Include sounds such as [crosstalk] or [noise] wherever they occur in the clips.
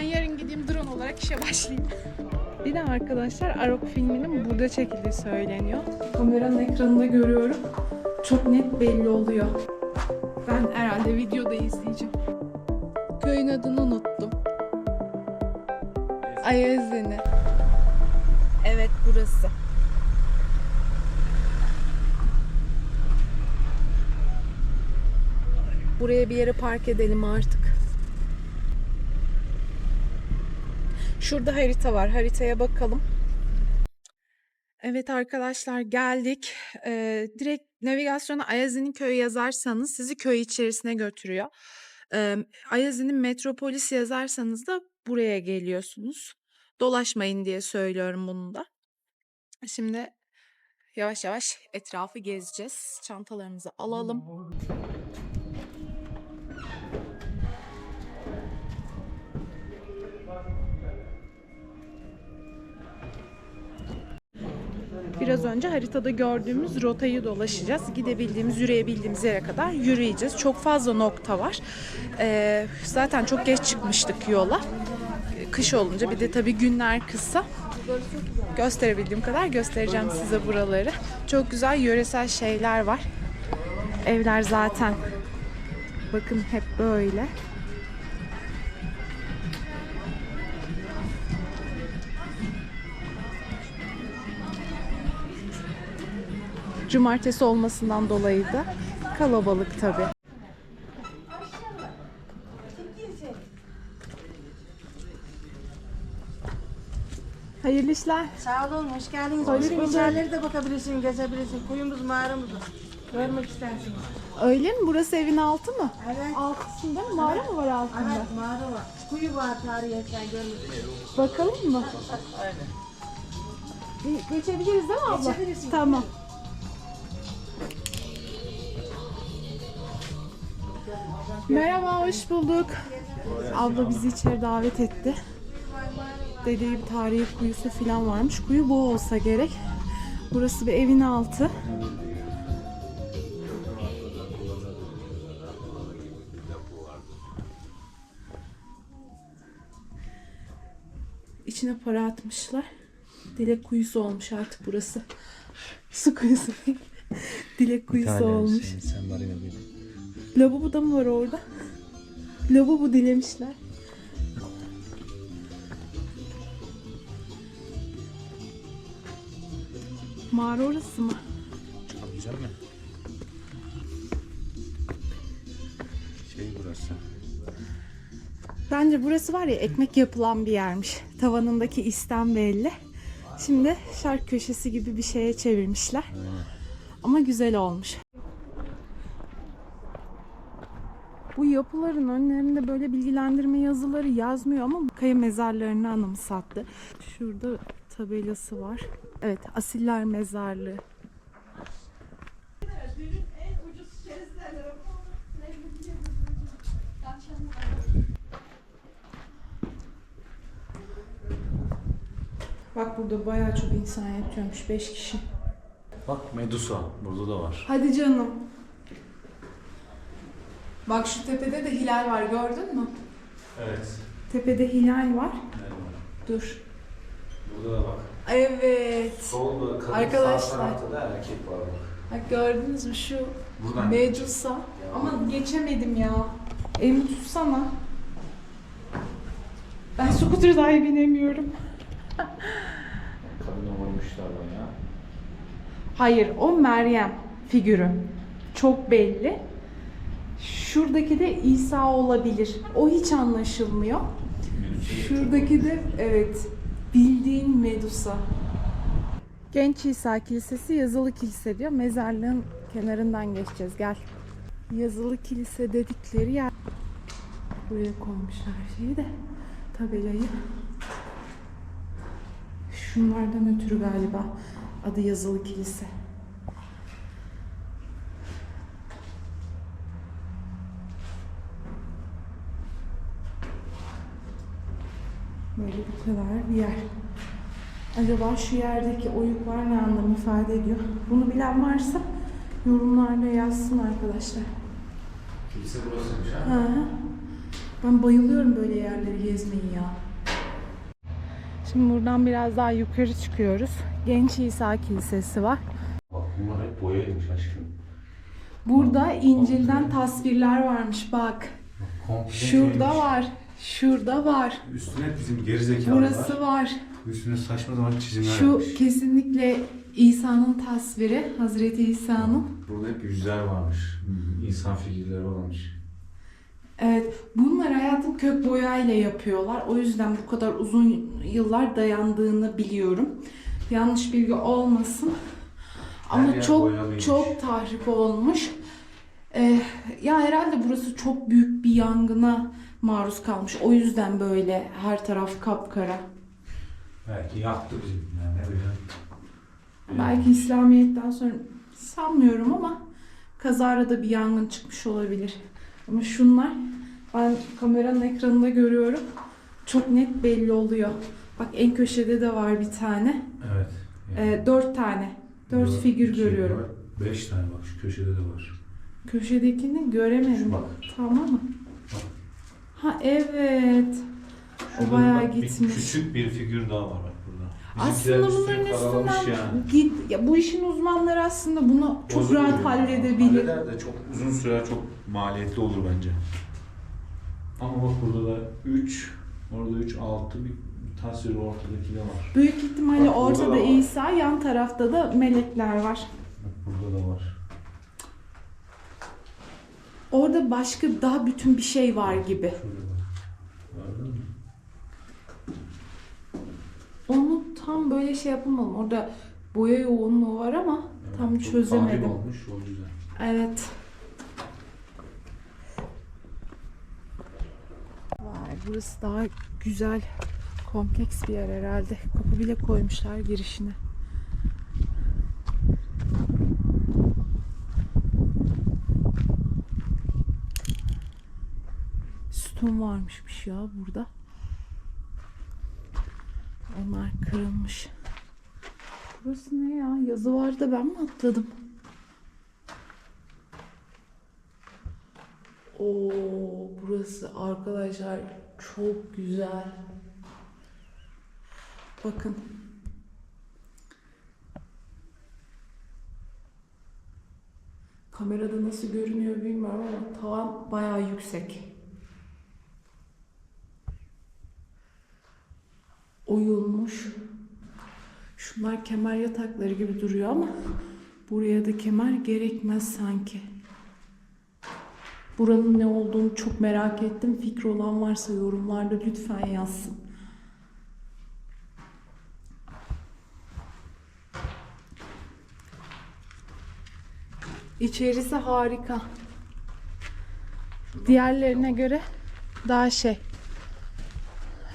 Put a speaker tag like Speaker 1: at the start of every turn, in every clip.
Speaker 1: yarın gideyim drone olarak işe başlayayım. Bir de arkadaşlar Arok filminin burada çekildiği söyleniyor. Kameranın ekranında görüyorum. Çok net belli oluyor. Ben herhalde videoda izleyeceğim. Köyün adını unuttum. Ayazini. Evet burası. Buraya bir yere park edelim artık. Şurada harita var. Haritaya bakalım. Evet arkadaşlar geldik. Ee, direkt navigasyona Ayazi'nin köyü yazarsanız sizi köy içerisine götürüyor. Ee, Ayazi'nin metropolis yazarsanız da buraya geliyorsunuz. Dolaşmayın diye söylüyorum bunu da. Şimdi yavaş yavaş etrafı gezeceğiz. Çantalarımızı alalım. Biraz önce haritada gördüğümüz rotayı dolaşacağız. Gidebildiğimiz, yürüyebildiğimiz yere kadar yürüyeceğiz. Çok fazla nokta var. Ee, zaten çok geç çıkmıştık yola. Kış olunca bir de tabii günler kısa. Gösterebildiğim kadar göstereceğim size buraları. Çok güzel yöresel şeyler var. Evler zaten bakın hep böyle. Cumartesi olmasından dolayı da kalabalık tabii. Hayırlı işler.
Speaker 2: Sağ olun, hoş geldiniz.
Speaker 1: Hoş bulduk.
Speaker 2: yerleri de bakabilirsin, gezebilirsin. Kuyumuz, mağaramız var. Görmek istersiniz.
Speaker 1: Öyle mi? Burası evin altı mı?
Speaker 2: Evet.
Speaker 1: Altısında mı? Mağara mı var altında?
Speaker 2: Evet, mağara var. Kuyu var tarihi eser görmek istersiniz.
Speaker 1: Bakalım mı? Ge- Geçebiliriz değil mi abla?
Speaker 2: Geçebilirsin.
Speaker 1: Tamam. Merhaba, hoş bulduk. Abla bizi içeri davet etti. Dediği bir tarihi kuyusu falan varmış. Kuyu bu olsa gerek. Burası bir evin altı. İçine para atmışlar. Dilek kuyusu olmuş artık burası. Su kuyusu değil. [laughs] Dilek kuyusu olmuş.
Speaker 3: Şey, sen marina gibi.
Speaker 1: Lavabo da mı var orada? Lavabo dilemişler. Mağara orası mı?
Speaker 3: Güzel mi? Şey burası.
Speaker 1: Bence burası var ya ekmek yapılan bir yermiş. Tavanındaki isten belli. Şimdi şark köşesi gibi bir şeye çevirmişler. Ama güzel olmuş. Bu yapıların önlerinde böyle bilgilendirme yazıları yazmıyor ama kaya mezarlarını anımsattı. Şurada tabelası var. Evet, Asiller Mezarlığı. Bak burada bayağı çok insan yatıyormuş. 5 kişi.
Speaker 3: Bak Medusa burada da var.
Speaker 1: Hadi canım. Bak şu tepede de hilal var gördün mü?
Speaker 3: Evet.
Speaker 1: Tepede hilal var. Dur.
Speaker 3: Burada da bak.
Speaker 1: Evet.
Speaker 3: Solda kadın
Speaker 1: Arkadaşlar.
Speaker 3: sağ tarafta da erkek var bak.
Speaker 1: Bak gördünüz mü şu
Speaker 3: Buradan
Speaker 1: Medusa. Ama geçemedim ya. Elimi tutsana. Ben scooter dahi binemiyorum. [laughs]
Speaker 3: Kadını vurmuşlar bayağı.
Speaker 1: Hayır o Meryem figürü. Çok belli. Şuradaki de İsa olabilir. O hiç anlaşılmıyor. Şuradaki de evet bildiğin Medusa. Genç İsa Kilisesi yazılı kilise diyor. Mezarlığın kenarından geçeceğiz. Gel. Yazılı kilise dedikleri yer. Buraya koymuşlar şeyi de tabelayı. Şunlardan ötürü galiba adı yazılı kilise. Böyle bu kadar bir yer. Acaba şu yerdeki oyuklar ne anlam ifade ediyor? Bunu bilen varsa yorumlarda yazsın arkadaşlar.
Speaker 3: Kilise burasıymış ha.
Speaker 1: Hı hı. Ben bayılıyorum böyle yerleri gezmeyi ya. Şimdi buradan biraz daha yukarı çıkıyoruz. Genç İsa Kilisesi var.
Speaker 3: Bak bunlar hep boyaymış aşkım.
Speaker 1: Burada İncil'den tasvirler varmış bak.
Speaker 3: Komple
Speaker 1: Şurada
Speaker 3: şeymiş.
Speaker 1: var. Şurada var.
Speaker 3: Üstüne bizim gerizekalılar.
Speaker 1: Burası var.
Speaker 3: Üstüne saçma sapan çizimler
Speaker 1: Şu
Speaker 3: yapmış.
Speaker 1: kesinlikle İsa'nın tasviri. Hazreti İsa'nın.
Speaker 3: Burada hep yüzler varmış. İnsan figürleri varmış.
Speaker 1: Evet, bunlar hayatım kök boyayla yapıyorlar. O yüzden bu kadar uzun yıllar dayandığını biliyorum. Yanlış bilgi olmasın. Ama
Speaker 3: yer
Speaker 1: çok
Speaker 3: boyalıymış.
Speaker 1: çok tahrip olmuş. Ee, ya herhalde burası çok büyük bir yangına maruz kalmış. O yüzden böyle her taraf kapkara.
Speaker 3: Belki yaktı bizim yani ne bileyim.
Speaker 1: Belki İslamiyet'ten sonra sanmıyorum ama kazara da bir yangın çıkmış olabilir. Ama şunlar ben kameranın ekranında görüyorum. Çok net belli oluyor. Bak en köşede de var bir tane.
Speaker 3: Evet.
Speaker 1: Ee, dört tane. Dört
Speaker 3: Burada
Speaker 1: figür
Speaker 3: iki
Speaker 1: görüyorum.
Speaker 3: var, Beş tane bak şu köşede de var.
Speaker 1: Köşedekini göremedim.
Speaker 3: Şu bak.
Speaker 1: Tamam mı?
Speaker 3: Bak.
Speaker 1: Ha evet. O
Speaker 3: Şurada
Speaker 1: bayağı
Speaker 3: bak, bir
Speaker 1: gitmiş.
Speaker 3: küçük bir figür daha var bak burada.
Speaker 1: Aslında
Speaker 3: Bizimkiler
Speaker 1: bunların
Speaker 3: üstüne karalamış
Speaker 1: üstünden
Speaker 3: yani.
Speaker 1: git, ya bu işin uzmanları aslında bunu çok
Speaker 3: Bozuk
Speaker 1: rahat
Speaker 3: oluyor.
Speaker 1: halledebilir.
Speaker 3: Halleder de çok uzun süre çok maliyetli olur bence. Ama bak burada da 3, orada 3, 6 bir tasvir ortadaki de var.
Speaker 1: Büyük ihtimalle
Speaker 3: Bak, burada
Speaker 1: ortada
Speaker 3: da var.
Speaker 1: İsa, yan tarafta da melekler var.
Speaker 3: Bak burada da var.
Speaker 1: Orada başka daha bütün bir şey var gibi. Onu tam böyle şey yapamadım. Orada boya yoğunluğu var ama tam
Speaker 3: Evet, çok
Speaker 1: çözemedim.
Speaker 3: olmuş o yüzden.
Speaker 1: Evet. Vay burası daha güzel, kompleks bir yer herhalde. Kapı bile koymuşlar girişine. Sütun varmışmış ya burada. Onlar kırılmış. Burası ne ya? Yazı var da ben mi atladım? Oo, burası arkadaşlar çok güzel. Bakın. Kamerada nasıl görünüyor bilmiyorum ama tavan bayağı yüksek. Oyulmuş. Şunlar kemer yatakları gibi duruyor ama buraya da kemer gerekmez sanki. Buranın ne olduğunu çok merak ettim. Fikri olan varsa yorumlarda lütfen yazsın. İçerisi harika. Diğerlerine göre daha şey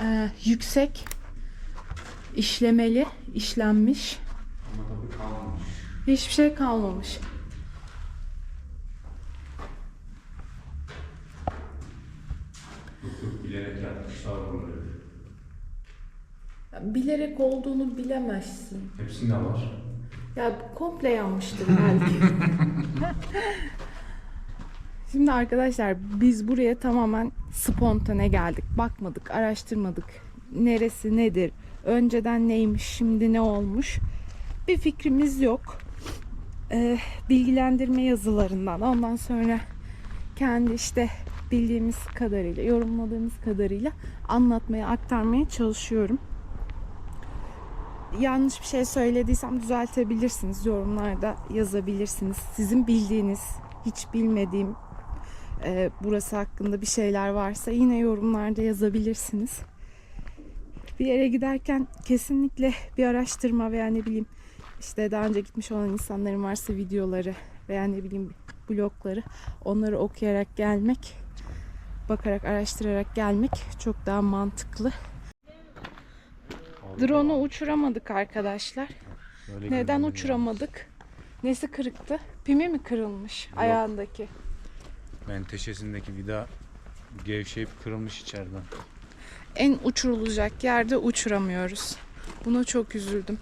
Speaker 1: e, yüksek işlemeli, işlenmiş.
Speaker 3: Ama tabii kalmamış.
Speaker 1: Hiçbir şey kalmamış.
Speaker 3: Bilerek yapmışlar buraları.
Speaker 1: Bilerek olduğunu bilemezsin.
Speaker 3: Hepsinde var.
Speaker 1: Ya komple yanmıştır belki. [laughs] Şimdi arkadaşlar biz buraya tamamen spontane geldik. Bakmadık, araştırmadık. Neresi nedir? Önceden neymiş, şimdi ne olmuş? Bir fikrimiz yok. Ee, bilgilendirme yazılarından ondan sonra kendi işte bildiğimiz kadarıyla, yorumladığımız kadarıyla anlatmaya, aktarmaya çalışıyorum yanlış bir şey söylediysem düzeltebilirsiniz. Yorumlarda yazabilirsiniz. Sizin bildiğiniz, hiç bilmediğim e, burası hakkında bir şeyler varsa yine yorumlarda yazabilirsiniz. Bir yere giderken kesinlikle bir araştırma veya ne bileyim işte daha önce gitmiş olan insanların varsa videoları veya ne bileyim blogları onları okuyarak gelmek, bakarak araştırarak gelmek çok daha mantıklı. Drone'u uçuramadık arkadaşlar.
Speaker 3: Böyle
Speaker 1: Neden uçuramadık? Nesi kırıktı? Pimi mi kırılmış ayağındaki?
Speaker 3: Menteşesindeki vida gevşeyip kırılmış içeriden.
Speaker 1: En uçurulacak yerde uçuramıyoruz. Buna çok üzüldüm.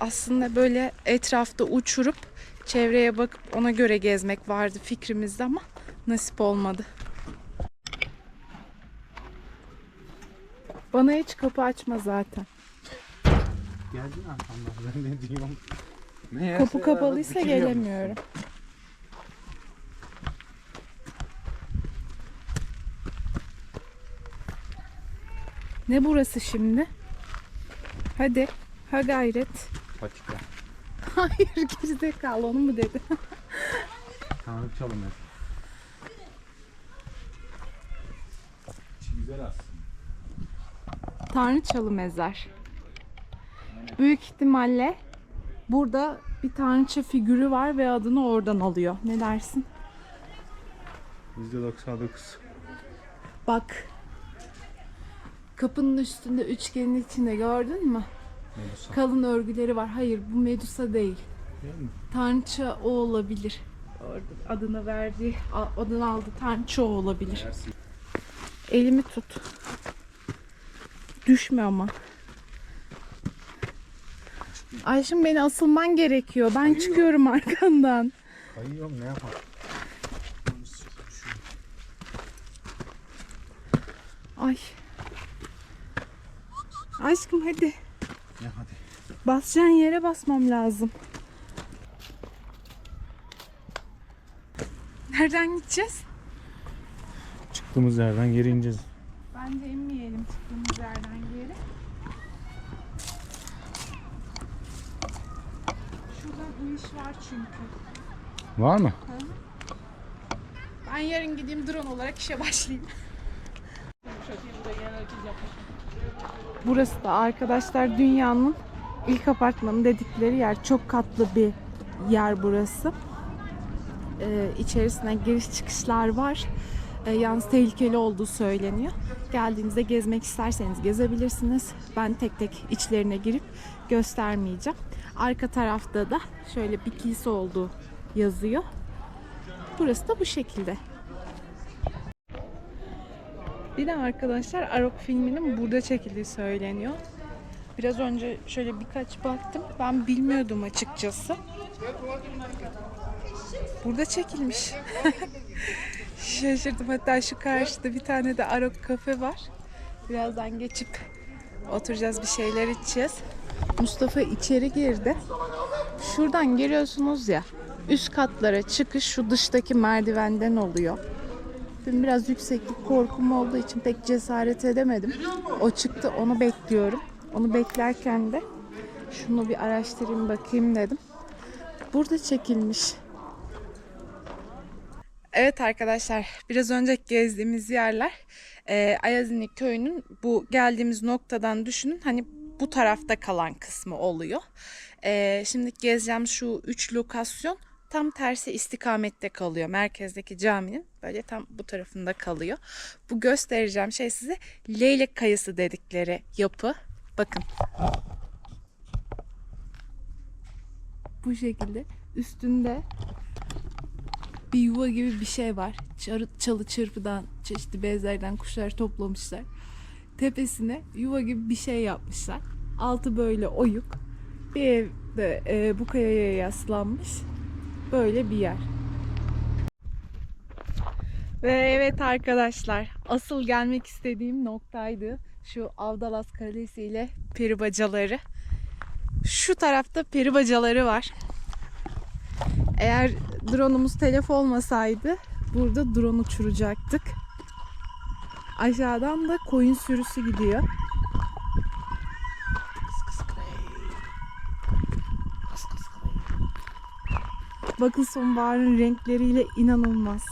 Speaker 1: Aslında böyle etrafta uçurup çevreye bakıp ona göre gezmek vardı fikrimizde ama nasip olmadı. Bana hiç kapı açma zaten.
Speaker 4: Geldin arkamdan ben [laughs] ne diyorum. Ne
Speaker 1: Kapı kapalıysa gelemiyorum. Ne burası şimdi? Hadi. Ha gayret.
Speaker 4: Patika.
Speaker 1: Hayır gerizekalı onu mu dedi?
Speaker 4: Tanrıçalı mezar.
Speaker 3: Güzel aslında.
Speaker 1: Tanrıçalı mezar. Büyük ihtimalle burada bir tanrıça figürü var ve adını oradan alıyor. Ne dersin?
Speaker 4: %99.
Speaker 1: Bak. Kapının üstünde üçgenin içinde gördün mü?
Speaker 4: Medusa.
Speaker 1: Kalın örgüleri var. Hayır bu Medusa değil.
Speaker 4: Değil mi?
Speaker 1: Tanrıça o olabilir. Orada adını verdiği, a- adını aldı tanrıça o olabilir. Elimi tut. Düşme ama. Ayşem beni asılman gerekiyor. Ben çıkıyorum arkandan.
Speaker 4: Kayıyorum ne yapalım?
Speaker 1: Ay. Aşkım hadi.
Speaker 4: Ne hadi.
Speaker 1: Basacağın yere basmam lazım. Nereden gideceğiz?
Speaker 4: Çıktığımız yerden geri ineceğiz.
Speaker 1: Bence inmeyelim çıktığımız yerden geri. Şuradan iniş var çünkü.
Speaker 4: Var mı?
Speaker 1: Ben yarın gideyim drone olarak işe başlayayım. Burası da arkadaşlar dünyanın ilk apartmanı dedikleri yer. Çok katlı bir yer burası. Ee, içerisine giriş çıkışlar var. Ee, yalnız tehlikeli olduğu söyleniyor. Geldiğinizde gezmek isterseniz gezebilirsiniz. Ben tek tek içlerine girip göstermeyeceğim. Arka tarafta da şöyle bir kilise olduğu yazıyor. Burası da bu şekilde. Bir de arkadaşlar Arok filminin burada çekildiği söyleniyor. Biraz önce şöyle birkaç baktım. Ben bilmiyordum açıkçası. Burada çekilmiş. [laughs] Şaşırdım. Hatta şu karşıda bir tane de Arok kafe var. Birazdan geçip oturacağız bir şeyler içeceğiz. Mustafa içeri girdi. Şuradan giriyorsunuz ya. Üst katlara çıkış şu dıştaki merdivenden oluyor. Ben biraz yükseklik korkum olduğu için pek cesaret edemedim. O çıktı onu bekliyorum. Onu beklerken de şunu bir araştırayım bakayım dedim. Burada çekilmiş. Evet arkadaşlar biraz önce gezdiğimiz yerler e, Ayazinli köyünün bu geldiğimiz noktadan düşünün hani bu tarafta kalan kısmı oluyor. E, şimdi gezeceğim şu üç lokasyon tam tersi istikamette kalıyor. Merkezdeki caminin böyle tam bu tarafında kalıyor. Bu göstereceğim şey size leylek kayısı dedikleri yapı. Bakın. Bu şekilde üstünde bir yuva gibi bir şey var. Çarı, çalı çırpıdan, çeşitli bezlerden kuşlar toplamışlar. Tepesine yuva gibi bir şey yapmışlar. Altı böyle oyuk. Bir ev de e, bu kayaya yaslanmış. Böyle bir yer. Ve evet arkadaşlar, asıl gelmek istediğim noktaydı. Şu Avdalas Kalesi ile peribacaları. Şu tarafta peribacaları var. Eğer drone'umuz telef olmasaydı burada drone uçuracaktık. Aşağıdan da koyun sürüsü gidiyor. Bakın sonbaharın renkleriyle inanılmaz.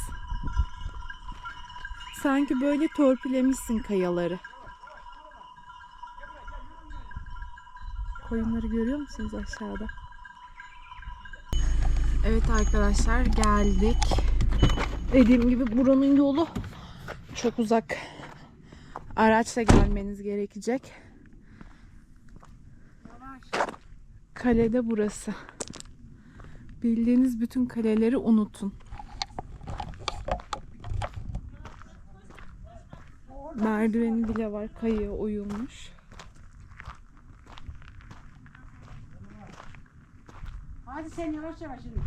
Speaker 1: Sanki böyle törpülemişsin kayaları. Koyunları görüyor musunuz aşağıda? Evet arkadaşlar geldik. Dediğim gibi buranın yolu çok uzak. Araçla gelmeniz gerekecek. Kalede burası. Bildiğiniz bütün kaleleri unutun. Merdiveni bile var. Kayıya oyulmuş.
Speaker 2: Hadi sen yavaş yavaş şimdi.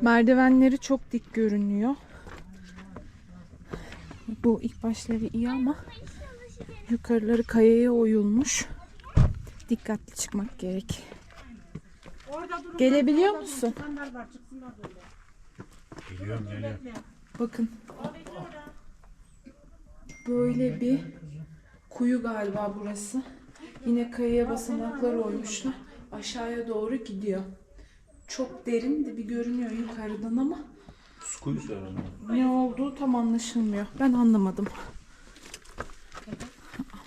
Speaker 1: Merdivenleri çok dik görünüyor. Bu ilk başları iyi ama yukarıları kayaya oyulmuş. Dikkatli çıkmak gerek.
Speaker 2: Orada durun.
Speaker 1: Gelebiliyor
Speaker 2: Orada
Speaker 1: musun?
Speaker 2: Çıkanlar var çıksınlar böyle.
Speaker 4: Geliyorum geliyorum.
Speaker 1: Bakın. Böyle bir kuyu galiba burası. Yine kayaya basamaklar oymuşlar. Aşağıya doğru gidiyor. Çok derin de bir görünüyor yukarıdan ama
Speaker 3: Su kuyusu herhalde.
Speaker 1: ne olduğu tam anlaşılmıyor. Ben anlamadım.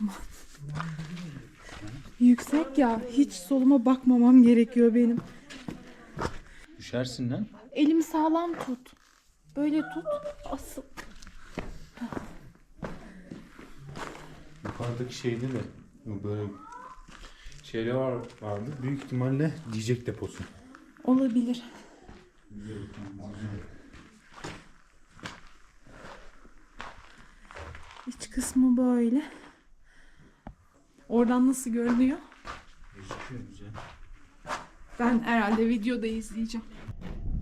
Speaker 1: Aman. Yüksek ya. Hiç soluma bakmamam gerekiyor benim.
Speaker 3: Düşersin lan.
Speaker 1: Elimi sağlam tut. Böyle tut. Asıl.
Speaker 4: Yukarıdaki şeyde de böyle şeyler var, vardı. Büyük ihtimalle diyecek deposu.
Speaker 1: Olabilir. İç kısmı böyle. Oradan nasıl görünüyor?
Speaker 4: Gözüküyor güzel.
Speaker 1: Ben herhalde videoda izleyeceğim.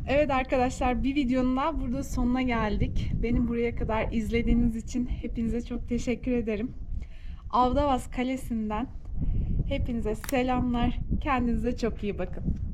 Speaker 1: Evet arkadaşlar bir videonun daha burada sonuna geldik. Beni buraya kadar izlediğiniz için hepinize çok teşekkür ederim. Avdavas Kalesi'nden hepinize selamlar. Kendinize çok iyi bakın.